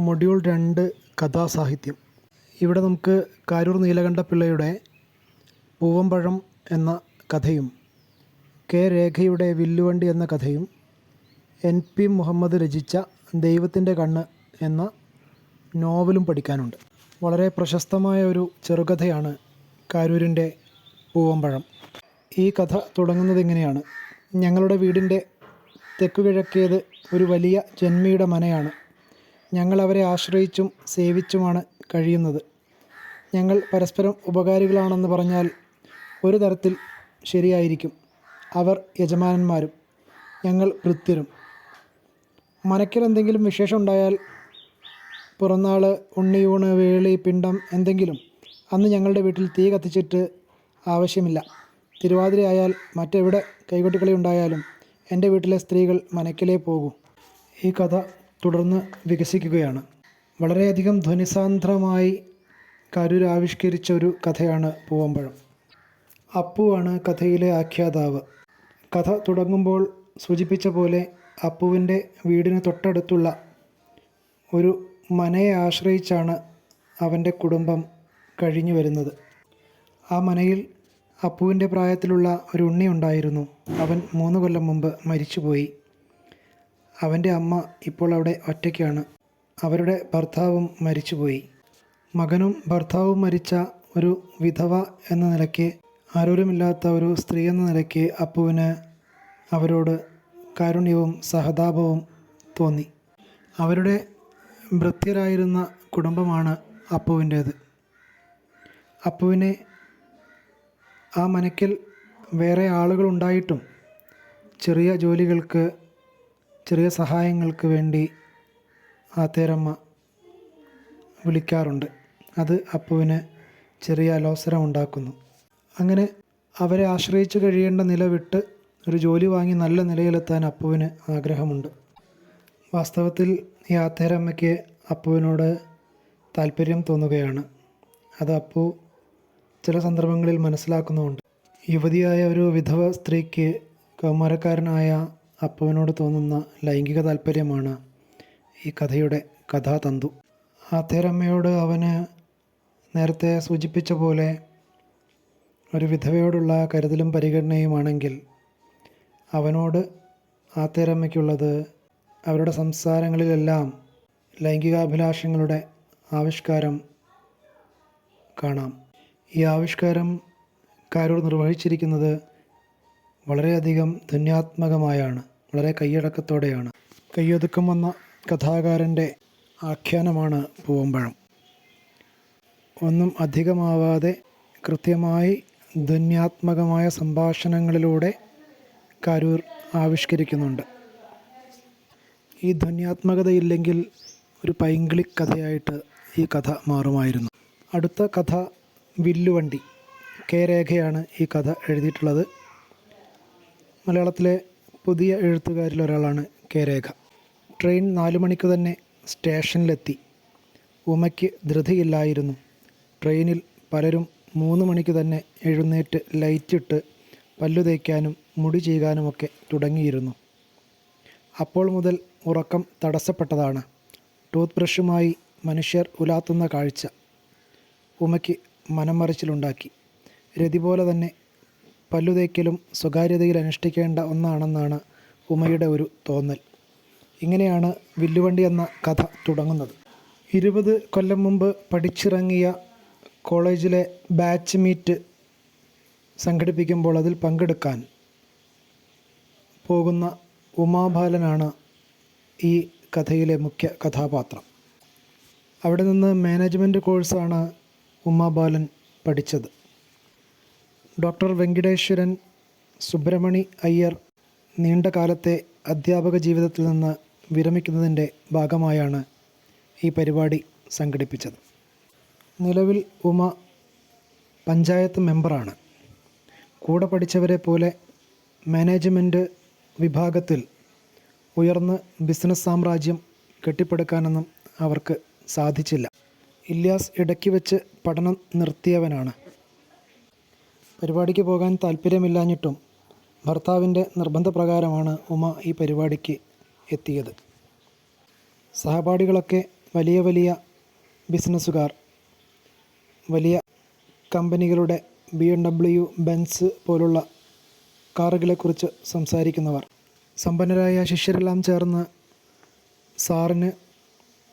Module രണ്ട് കഥാസാഹിത്യം. ഇവിടെ നമുക്ക് കാരൂർ നീലകണ്ഠപിള്ളയുടെ പൂവമ്പഴം എന്ന കഥയും കെ രേഖയുടെ വില്ലുവണ്ടി എന്ന കഥയും എൻ പി മുഹമ്മദ് രചിച്ച ദൈവത്തിന്റെ കണ്ണ് എന്ന നോവലും പഠിക്കാനുണ്ട്. വളരെ പ്രശസ്തമായ ഒരു ചെറുകഥയാണ് കാരൂരിന്റെ പൂവമ്പഴം. ഈ കഥ തുടങ്ങുന്നത് ഇങ്ങനെയാണ് ഞങ്ങളുടെ വീടിന്റെ തെക്കുകിഴക്കേത് ഒരു വലിയ ജന്മിയുടെ മനയാണ്. ഞങ്ങൾ അവരെ ആശ്രയിച്ചും സേവിച്ചുമാണ് കഴിയുന്നത്. ഞങ്ങൾ പരസ്പരം ഉപകാരികളാണെന്ന് പറഞ്ഞാൽ ഒരു തരത്തിൽ ശരിയായിരിക്കും. അവർ യജമാനന്മാരും ഞങ്ങൾ ഭൃത്യരും മനക്കിൽ എന്തെങ്കിലും വിശേഷം ഉണ്ടായാൽ പിറന്നാൾ ഉണ്ണിയൂണ് വേളി പിണ്ടം എന്തെങ്കിലും അന്ന് ഞങ്ങളുടെ വീട്ടിൽ തീ കത്തിച്ചിട്ട് ആവശ്യമില്ല. തിരുവാതിരയായാൽ മറ്റെവിടെ കൈകൊട്ടിക്കളി ഉണ്ടായാലും എന്റെ വീട്ടിലെ സ്ത്രീകൾ മനക്കിലേ പോകും. ഈ കഥ തുടർന്ന് വികസിക്കുകയാണ്. വളരെയധികം ധ്വനിസാന്ദ്രമായി കരൂർ ആവിഷ്കരിച്ച ഒരു കഥയാണ് പൂവമ്പഴം. അപ്പുവാണ് കഥയിലെ ആഖ്യാതാവ്. കഥ തുടങ്ങുമ്പോൾ സൂചിപ്പിച്ച പോലെ അപ്പുവിന്റെ വീടിന് തൊട്ടടുത്തുള്ള ഒരു മനയെ ആശ്രയിച്ചാണ് അവന്റെ കുടുംബം കഴിഞ്ഞു വരുന്നത്. ആ മനയിൽ അപ്പുവിന്റെ പ്രായത്തിലുള്ള ഒരു ഉണ്ണി ഉണ്ടായിരുന്നു. അവൻ മൂന്ന് കൊല്ലം മുമ്പ് മരിച്ചുപോയി. അവന്റെ അമ്മ ഇപ്പോൾ അവിടെ ഒറ്റയ്ക്കാണ്. അവരുടെ ഭർത്താവും മരിച്ചുപോയി. മകനും ഭർത്താവും മരിച്ച ഒരു വിധവ എന്ന നിലയ്ക്ക് ആരോരുമില്ലാത്ത ഒരു സ്ത്രീ എന്ന നിലയ്ക്ക് അപ്പുവിന് അവരോട് കാരുണ്യവും സഹതാപവും തോന്നി. അവരുടെ വൃത്തിയരായിരുന്ന കുടുംബമാണ് അപ്പുവിന്റേത്. അപ്പുവിനെ ആ മനക്കിൽ വേറെ ആളുകളുണ്ടായിട്ടും ചെറിയ ജോലികൾക്ക് ചെറിയ സഹായങ്ങൾക്ക് വേണ്ടി ആ തേരമ്മ വിളിക്കാറുണ്ട്. അത് അപ്പുവിന് ചെറിയ അലോസരം ഉണ്ടാക്കുന്നു. അങ്ങനെ അവരെ ആശ്രയിച്ച് കഴിയേണ്ട നില വിട്ട് ഒരു ജോലി വാങ്ങി നല്ല നിലയിലെത്താൻ അപ്പുവിന് ആഗ്രഹമുണ്ട്. വാസ്തവത്തിൽ ഈ ആത്തേരമ്മയ്ക്ക് അപ്പുവിനോട് താല്പര്യം തോന്നുകയാണ്. അത് അപ്പു ചില സന്ദർഭങ്ങളിൽ മനസ്സിലാക്കുന്നുമുണ്ട്. യുവതിയായ ഒരു വിധവ സ്ത്രീക്ക് കൗമാരക്കാരനായ അപ്പുവിനോട് തോന്നുന്ന ലൈംഗിക താല്പര്യമാണ് ഈ കഥയുടെ കഥാതന്തു. ആത്തേരമ്മയോട് അവന് നേരത്തെ സൂചിപ്പിച്ച പോലെ ഒരു വിധവയോടുള്ള കരുതലും പരിഗണനയുമാണെങ്കിൽ അവനോട് ആത്തേരമ്മയ്ക്കുള്ളത് അവരുടെ സംസാരങ്ങളിലെല്ലാം ലൈംഗികാഭിലാഷങ്ങളുടെ ആവിഷ്കാരം കാണാം. ഈ ആവിഷ്കാരം കാരൂർ നിർവഹിച്ചിരിക്കുന്നത് വളരെയധികം ധന്യാത്മകമായാണ് വളരെ കൈയടക്കത്തോടെയാണ്. കയ്യൊതുക്കം വന്ന കഥാകാരന്റെ ആഖ്യാനമാണ് പൂവമ്പഴം. ഒന്നും അധികമാവാതെ കൃത്യമായി ധന്യാത്മകമായ സംഭാഷണങ്ങളിലൂടെ കാരൂർ ആവിഷ്കരിക്കുന്നുണ്ട്. ഈ ധന്യാത്മകതയില്ലെങ്കിൽ ഒരു പൈങ്കിളി കഥയായിട്ട് ഈ കഥ മാറുമായിരുന്നു. അടുത്ത കഥ വില്ലുവണ്ടി കെ രേഖയാണ് ഈ കഥ എഴുതിയിട്ടുള്ളത്. മലയാളത്തിലെ പുതിയ എഴുത്തുകാരിലൊരാളാണ് കെ രേഖ. ട്രെയിൻ നാലു മണിക്ക് തന്നെ സ്റ്റേഷനിലെത്തി. ഉമയ്ക്ക് ധൃതിയില്ലായിരുന്നു. ട്രെയിനിൽ പലരും മൂന്ന് മണിക്ക് തന്നെ എഴുന്നേറ്റ് ലൈറ്റിട്ട് പല്ലു തേക്കാനും മുടി ചെയ്യാനുമൊക്കെ തുടങ്ങിയിരുന്നു. അപ്പോൾ മുതൽ ഉറക്കം തടസ്സപ്പെട്ടതാണ്. ടൂത്ത് ബ്രഷുമായി മനുഷ്യർ ഉലാത്തുന്ന കാഴ്ച ഉമയ്ക്ക് മനമറിച്ചിലുണ്ടാക്കി. രതി പോലെ തന്നെ പല്ലുതേക്കലും സ്വകാര്യതയിൽ അനുഷ്ഠിക്കേണ്ട ഒന്നാണെന്നാണ് ഉമയുടെ ഒരു തോന്നൽ. ഇങ്ങനെയാണ് വില്ലുവണ്ടി എന്ന കഥ തുടങ്ങുന്നത്. ഇരുപത് കൊല്ലം മുമ്പ് പഠിച്ചിറങ്ങിയ കോളേജിലെ ബാച്ച് മീറ്റ് സംഘടിപ്പിക്കുമ്പോൾ അതിൽ പങ്കെടുക്കാൻ പോകുന്ന ഉമാബാലനാണ് ഈ കഥയിലെ മുഖ്യ കഥാപാത്രം. അവിടെ നിന്ന് മാനേജ്മെന്റ് കോഴ്സാണ് ഉമാബാലൻ പഠിച്ചത്. ഡോക്ടർ വെങ്കിടേശ്വരൻ സുബ്രഹ്മണി അയ്യർ നീണ്ട കാലത്തെ അധ്യാപക ജീവിതത്തിൽ നിന്ന് വിരമിക്കുന്നതിന്റെ ഭാഗമായാണ് ഈ പരിപാടി സംഘടിപ്പിച്ചത്. നിലവിൽ ഉമ പഞ്ചായത്ത് മെമ്പറാണ്. കൂടെ പഠിച്ചവരെ പോലെ മാനേജ്മെന്റ് വിഭാഗത്തിൽ ഉയർന്ന് ബിസിനസ് സാമ്രാജ്യം കെട്ടിപ്പടുക്കാനൊന്നും അവർക്ക് സാധിച്ചില്ല. ഇല്യാസ് ഇടയ്ക്ക് വെച്ച് പഠനം നിർത്തിയവനാണ്. പരിപാടിക്ക് പോകാൻ താല്പര്യമില്ലാഞ്ഞിട്ടും ഭർത്താവിന്റെ നിർബന്ധപ്രകാരമാണ് ഉമ ഈ പരിപാടിക്ക് എത്തിയത്. സഹപാഠികളൊക്കെ വലിയ വലിയ ബിസിനസ്സുകാർ വലിയ കമ്പനികളുടെ ബി എം ഡബ്ല്യു ബെൻസ് പോലുള്ള കാറുകളെക്കുറിച്ച് സംസാരിക്കുന്നവർ സമ്പന്നരായ ശിഷ്യരെല്ലാം ചേർന്ന് സാറിന്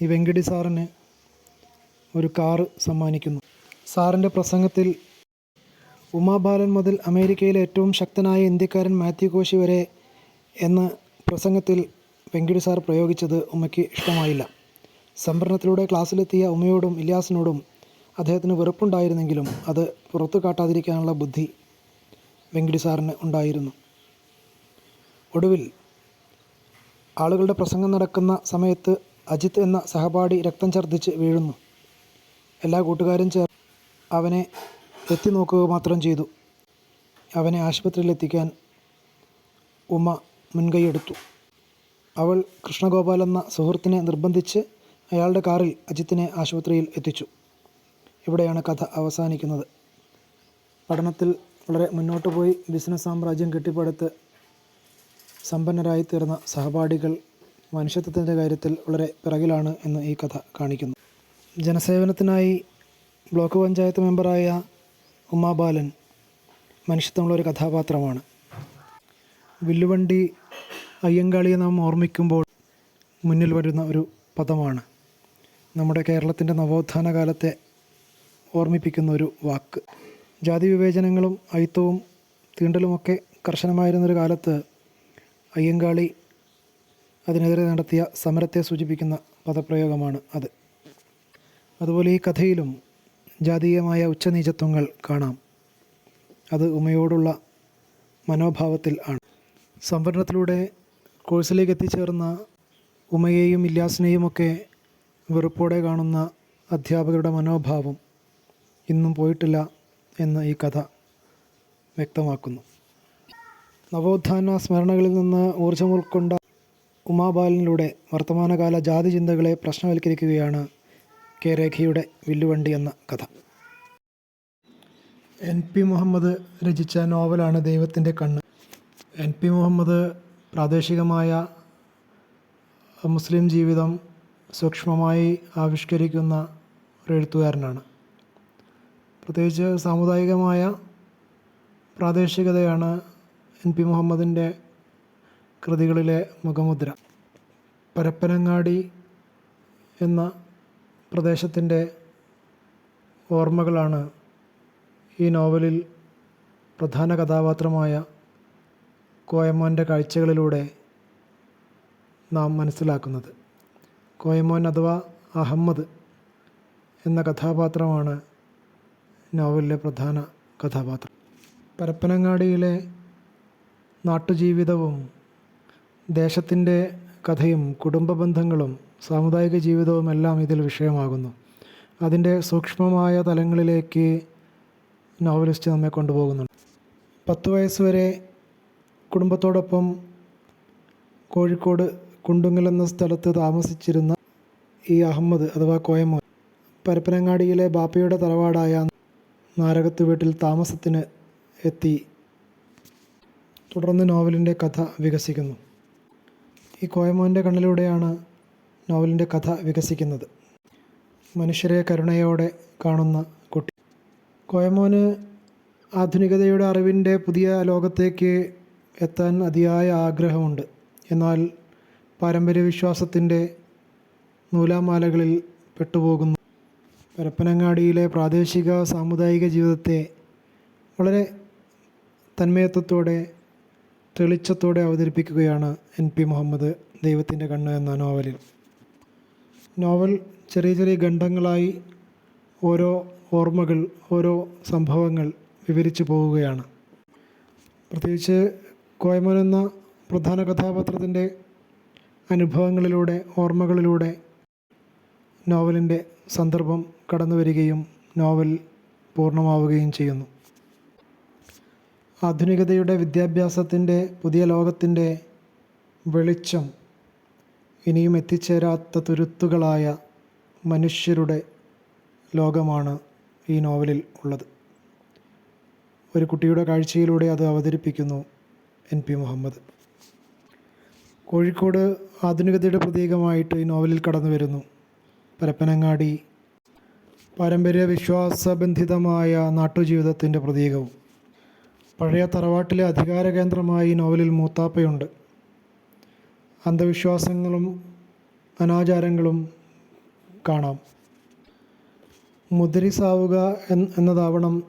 ഈ വെങ്കിടി സാറിന് ഒരു കാറ് സമ്മാനിക്കുന്നു. സാറിന്റെ പ്രസംഗത്തിൽ ഉമാബാലൻ മുതൽ അമേരിക്കയിലെ ഏറ്റവും ശക്തനായ ഇന്ത്യക്കാരൻ മാത്യു കോശി വരെ എന്ന പ്രസംഗത്തിൽ വെങ്കിടി സാർ പ്രയോഗിച്ചത് ഉമ്മയ്ക്ക് ഇഷ്ടമായില്ല. സംഭരണത്തിലൂടെ ക്ലാസ്സിലെത്തിയ ഉമ്മയോടും ഇല്യാസിനോടും അദ്ദേഹത്തിന് വെറുപ്പുണ്ടായിരുന്നെങ്കിലും അത് പുറത്തു കാട്ടാതിരിക്കാനുള്ള ബുദ്ധി വെങ്കിടി സാറിന് ഉണ്ടായിരുന്നു. ഒടുവിൽ ആളുകളുടെ പ്രസംഗം നടക്കുന്ന സമയത്ത് അജിത്ത് എന്ന സഹപാഠി രക്തം ഛർദ്ദിച്ച് വീഴുന്നു. എല്ലാ കൂട്ടുകാരും ചേർ അവനെ എത്തി നോക്കുക മാത്രം ചെയ്തു. അവനെ ആശുപത്രിയിൽ എത്തിക്കാൻ ഉമ മുൻകൈയെടുത്തു. അവൾ കൃഷ്ണഗോപാൽ എന്ന സുഹൃത്തിനെ നിർബന്ധിച്ച് അയാളുടെ കാറിൽ അജിത്തിനെ ആശുപത്രിയിൽ എത്തിച്ചു. ഇവിടെയാണ് കഥ അവസാനിക്കുന്നത്. പഠനത്തിൽ വളരെ മുന്നോട്ട് പോയി ബിസിനസ് സാമ്രാജ്യം കെട്ടിപ്പടുത്ത് സമ്പന്നരായി തീർന്ന സഹപാഠികൾ മനുഷ്യത്വത്തിന്റെ കാര്യത്തിൽ വളരെ പിറകിലാണ് എന്ന് ഈ കഥ കാണിക്കുന്നു. ജനസേവനത്തിനായി ബ്ലോക്ക് പഞ്ചായത്ത് മെമ്പറായ ഉമാബാലൻ മനുഷ്യത്വമുള്ളൊരു കഥാപാത്രമാണ്. വില്ലുവണ്ടി അയ്യങ്കാളിയെ നാം ഓർമ്മിക്കുമ്പോൾ മുന്നിൽ വരുന്ന ഒരു പദമാണ്. നമ്മുടെ കേരളത്തിന്റെ നവോത്ഥാന കാലത്തെ ഓർമ്മിപ്പിക്കുന്ന ഒരു വാക്ക്. ജാതി വിവേചനങ്ങളും അയിത്തവും തീണ്ടലുമൊക്കെ കർശനമായിരുന്നൊരു കാലത്ത് അയ്യങ്കാളി അതിനെതിരെ നടത്തിയ സമരത്തെ സൂചിപ്പിക്കുന്ന പദപ്രയോഗമാണ് അത്. അതുപോലെ ഈ കഥയിലും ജാതീയമായ ഉച്ചനീചത്വങ്ങൾ കാണാം. അത് ഉമയോടുള്ള മനോഭാവത്തിൽ ആണ്. സംവരണത്തിലൂടെ കോഴ്സിലേക്ക് എത്തിച്ചേർന്ന ഉമയെയും ഇല്ലാസിനെയും ഒക്കെ വെറുപ്പോടെ കാണുന്ന അധ്യാപകരുടെ മനോഭാവം ഇന്നും പോയിട്ടില്ല എന്ന് ഈ കഥ വ്യക്തമാക്കുന്നു. നവോത്ഥാന സ്മരണകളിൽ നിന്ന് ഊർജം ഉൾക്കൊണ്ട ഉമാബാലനിലൂടെ വർത്തമാനകാല ജാതി ചിന്തകളെ പ്രശ്നവൽക്കരിക്കുകയാണ് കെ രേഖയുടെ വില്ലുവണ്ടി എന്ന കഥ. എൻ പി മുഹമ്മദ് രചിച്ച നോവലാണ് ദൈവത്തിന്റെ കണ്ണ്. എൻ പി മുഹമ്മദ് പ്രാദേശികമായ മുസ്ലിം ജീവിതം സൂക്ഷ്മമായി ആവിഷ്കരിക്കുന്ന ഒരു എഴുത്തുകാരനാണ്. പ്രത്യേകിച്ച് സാമുദായികമായ പ്രാദേശികതയാണ് എൻ പി മുഹമ്മദിന്റെ കൃതികളിലെ മുഖമുദ്ര. പരപ്പനങ്ങാടി എന്ന പ്രദേശത്തിന്റെ ഓർമ്മകളാണ് ഈ നോവലിൽ പ്രധാന കഥാപാത്രമായ കോയമോന്റെ കാഴ്ചകളിലൂടെ നാം മനസ്സിലാക്കുന്നത്. കോയമോൻ അഥവാ അഹമ്മദ് എന്ന കഥാപാത്രമാണ് നോവലിലെ പ്രധാന കഥാപാത്രം. പരപ്പനങ്ങാടിയിലെ നാട്ടുജീവിതവും ദേശത്തിന്റെ കഥയും കുടുംബ ബന്ധങ്ങളും സാമുദായിക ജീവിതവും എല്ലാം ഇതിൽ വിഷയമാകുന്നു. അതിന്റെ സൂക്ഷ്മമായ തലങ്ങളിലേക്ക് നോവലിസ്റ്റ് നമ്മെ കൊണ്ടുപോകുന്നുണ്ട്. പത്ത് വയസ്സ് വരെ കുടുംബത്തോടൊപ്പം കോഴിക്കോട് കുണ്ടുങ്ങൽ എന്ന സ്ഥലത്ത് താമസിച്ചിരുന്ന ഈ അഹമ്മദ് അഥവാ കോയമോൻ പരപ്പനങ്ങാടിയിലെ ബാപ്പയുടെ തറവാടായ നാരകത്ത് വീട്ടിൽ താമസത്തിന് എത്തി. തുടർന്ന് നോവലിന്റെ കഥ വികസിക്കുന്നു. ഈ കോയമോന്റെ കണ്ണിലൂടെയാണ് നോവലിന്റെ കഥ വികസിക്കുന്നത്. മനുഷ്യരെ കരുണയോടെ കാണുന്ന കുട്ടി. കോയമോന് ആധുനികതയുടെ അറിവിന്റെ പുതിയ ലോകത്തേക്ക് എത്താൻ അതിയായ ആഗ്രഹമുണ്ട്. എന്നാൽ പാരമ്പര്യ വിശ്വാസത്തിന്റെ നൂലാമാലകളിൽ പെട്ടുപോകുന്നു. പരപ്പനങ്ങാടിയിലെ പ്രാദേശിക സാമുദായിക ജീവിതത്തെ വളരെ തന്മയത്വത്തോടെ തെളിച്ചത്തോടെ അവതരിപ്പിക്കുകയാണ് എൻ പി മുഹമ്മദ് ദൈവത്തിന്റെ കണ്ണ് എന്ന നോവലിൽ. നോവൽ ചെറിയ ചെറിയ ഖണ്ഡങ്ങളായി ഓരോ ഓർമ്മകൾ ഓരോ സംഭവങ്ങൾ വിവരിച്ചു പോവുകയാണ്. പ്രത്യേകിച്ച് കോയമോൻ എന്ന പ്രധാന കഥാപാത്രത്തിന്റെ അനുഭവങ്ങളിലൂടെ ഓർമ്മകളിലൂടെ നോവലിന്റെ സന്ദർഭം കടന്നു വരികയും നോവൽ പൂർണമാവുകയും ചെയ്യുന്നു. ആധുനികതയുടെ വിദ്യാഭ്യാസത്തിന്റെ പുതിയ ലോകത്തിന്റെ വെളിച്ചം ഇനിയും എത്തിച്ചേരാത്ത തുരുത്തുകളായ മനുഷ്യരുടെ ലോകമാണ് ഈ നോവലിൽ ഉള്ളത്. ഒരു കുട്ടിയുടെ കാഴ്ചയിലൂടെ അത് അവതരിപ്പിക്കുന്നു എൻ പി മുഹമ്മദ്. കോഴിക്കോട് ആധുനികതയുടെ പ്രതീകമായിട്ട് ഈ നോവലിൽ കടന്നു വരുന്നു. പരപ്പനങ്ങാടി പാരമ്പര്യ വിശ്വാസബന്ധിതമായ നാട്ടുജീവിതത്തിന്റെ പ്രതീകവും. പഴയ തറവാട്ടിലെ അധികാര കേന്ദ്രമായി നോവലിൽ മൂത്താപ്പയുണ്ട്. അന്ധവിശ്വാസങ്ങളും അനാചാരങ്ങളും കാണാം. മുദ്രി സാവുക എന്നതാവണം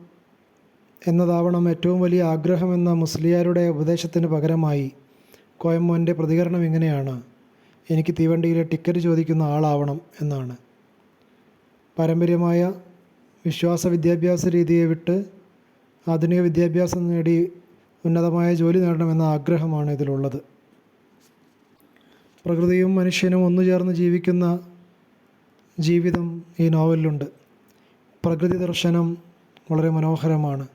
എന്നതാവണം ഏറ്റവും വലിയ ആഗ്രഹമെന്ന മുസ്ലിയാരുടെ ഉപദേശത്തിന് പകരമായി കോയമ്മോന്റെ പ്രതികരണം ഇങ്ങനെയാണ്. എനിക്ക് തീവണ്ടിയിലെ ടിക്കറ്റ് ചോദിക്കുന്ന ആളാവണം എന്നാണ്. പാരമ്പര്യമായ വിശ്വാസ വിദ്യാഭ്യാസ രീതിയെ വിട്ട് ആധുനിക വിദ്യാഭ്യാസം നേടി ഉന്നതമായ ജോലി നേടണമെന്ന ആഗ്രഹമാണ് ഇതിലുള്ളത്. പ്രകൃതിയും മനുഷ്യനും ഒന്നു ചേർന്ന് ജീവിക്കുന്ന ജീവിതം ഈ നോവലിലുണ്ട്. പ്രകൃതി ദർശനം വളരെ മനോഹരമാണ്.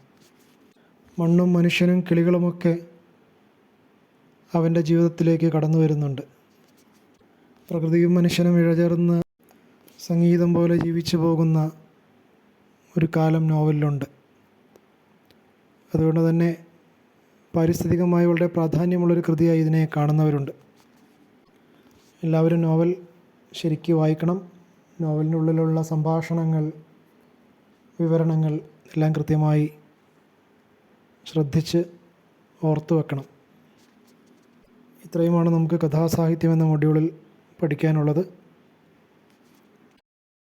മണ്ണും മനുഷ്യനും കിളികളുമൊക്കെ അവന്റെ ജീവിതത്തിലേക്ക് കടന്നു വരുന്നുണ്ട്. പ്രകൃതിയും മനുഷ്യനും ഇഴചേർന്ന് സംഗീതം പോലെ ജീവിച്ചു പോകുന്ന ഒരു കാലം നോവലിലുണ്ട്. അതുകൊണ്ട് തന്നെ പാരിസ്ഥിതികമായി വളരെ പ്രാധാന്യമുള്ളൊരു കൃതിയായി ഇതിനെ കാണുന്നവരുണ്ട്. എല്ലാവരും നോവൽ ശരിക്ക് വായിക്കണം. നോവലിനുള്ളിലുള്ള സംഭാഷണങ്ങൾ വിവരണങ്ങൾ എല്ലാം കൃത്യമായി ശ്രദ്ധിച്ച് ഓർത്തു വെക്കണം. ഇത്രയുമാണ് നമുക്ക് കഥാസാഹിത്യം എന്ന മൊഡ്യൂളിൽ പഠിക്കാനുള്ളത്.